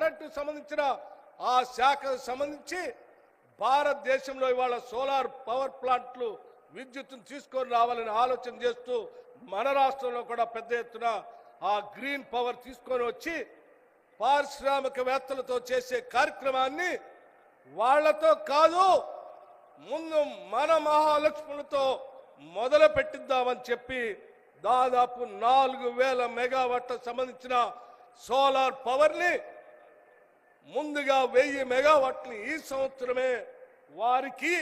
Current సంబంధించిన ఆ శాఖకు సంబంధించి భారతదేశంలో ఇవాళ సోలార్ పవర్ ప్లాంట్లు విద్యుత్తును తీసుకొని రావాలని ఆలోచన చేస్తూ మన రాష్ట్రంలో కూడా పెద్ద ఎత్తున ఆ గ్రీన్ పవర్ తీసుకొని వచ్చి పారిశ్రామికవేత్తలతో చేసే కార్యక్రమాన్ని వాళ్ళతో కాదు ముందు మన మహాలక్ష్ములతో మొదలు పెట్టిద్దామని చెప్పి దాదాపు నాలుగు వేల మెగావాట్ల సంబంధించిన సోలార్ పవర్ని ముందుగా వెయ్యి మెగావాట్ని ఈ సంవత్సరమే వారికి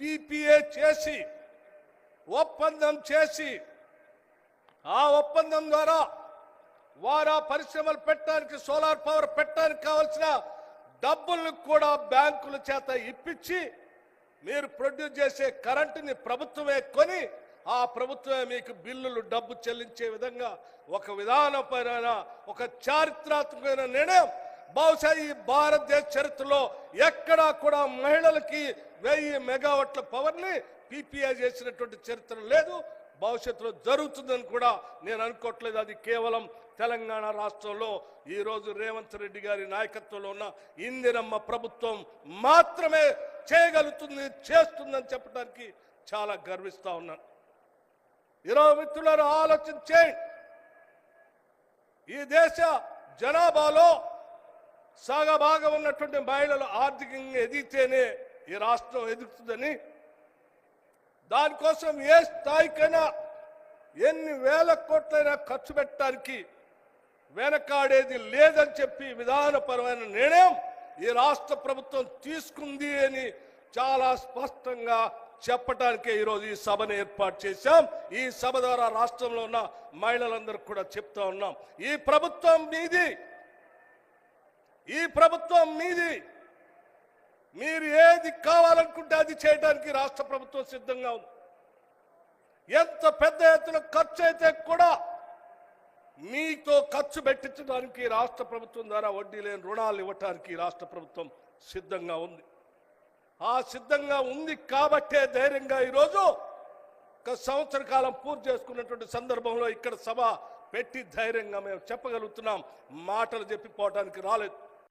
పిపిఏ చేసి ఒప్పందం చేసి ఆ ఒప్పందం ద్వారా వారా పరిశ్రమలు పెట్టడానికి సోలార్ పవర్ పెట్టడానికి కావాల్సిన డబ్బులను కూడా బ్యాంకుల చేత ఇప్పించి మీరు ప్రొడ్యూస్ చేసే కరెంటుని ప్రభుత్వమే కొని ఆ ప్రభుత్వమే మీకు బిల్లులు డబ్బు చెల్లించే విధంగా ఒక విధానపరమైన ఒక చారిత్రాత్మకమైన నిర్ణయం బహుశా ఈ భారతదేశ చరిత్రలో ఎక్కడా కూడా మహిళలకి వెయ్యి మెగావాట్ల పవర్ని పీపీఐ చేసినటువంటి చరిత్ర లేదు. భవిష్యత్తులో జరుగుతుందని కూడా నేను అనుకోవట్లేదు. అది కేవలం తెలంగాణ రాష్ట్రంలో ఈరోజు రేవంత్ రెడ్డి గారి నాయకత్వంలో ఉన్న ఇందిరమ్మ ప్రభుత్వం మాత్రమే చేయగలుగుతుంది చేస్తుందని చెప్పడానికి చాలా గర్విస్తా ఉన్నాను. ఇరవై మిత్రులను ఆలోచన చేయండి ఈ దేశ జనాభాలో సగభాగం ఉన్నటువంటి మహిళలు ఆర్థికంగా ఎదిగితేనే ఈ రాష్ట్రం ఎదుగుతుందని. దానికోసం ఏ స్థాయికైనా ఎన్ని వేల కోట్లైనా ఖర్చు పెట్టడానికి వెనకాడేది లేదని చెప్పి విధానపరమైన నిర్ణయం ఈ రాష్ట్ర ప్రభుత్వం తీసుకుంది అని చాలా స్పష్టంగా చెప్పడానికే ఈరోజు ఈ సభను ఏర్పాటు చేశాం. ఈ సభ ద్వారా రాష్ట్రంలో ఉన్న మహిళలందరూ కూడా చెప్తా ఉన్నాం. ఈ ప్రభుత్వం మీది ఈ ప్రభుత్వం మీది. మీరు ఏది కావాలనుకుంటే అది చేయడానికి రాష్ట్ర ప్రభుత్వం సిద్ధంగా ఉంది. ఎంత పెద్ద ఎత్తున ఖర్చు అయితే కూడా మీతో ఖర్చు పెట్టించడానికి రాష్ట్ర ప్రభుత్వం ద్వారా వడ్డీ లేని రుణాలు ఇవ్వటానికి రాష్ట్ర ప్రభుత్వం సిద్ధంగా ఉంది. ఆ సిద్ధంగా ఉంది కాబట్టే ధైర్యంగా ఈరోజు ఒక సంవత్సర కాలం పూర్తి చేసుకున్నటువంటి సందర్భంలో ఇక్కడ సభ పెట్టి ధైర్యంగా మేము చెప్పగలుగుతున్నాం. మాటలు చెప్పిపోవడానికి రాలేదు.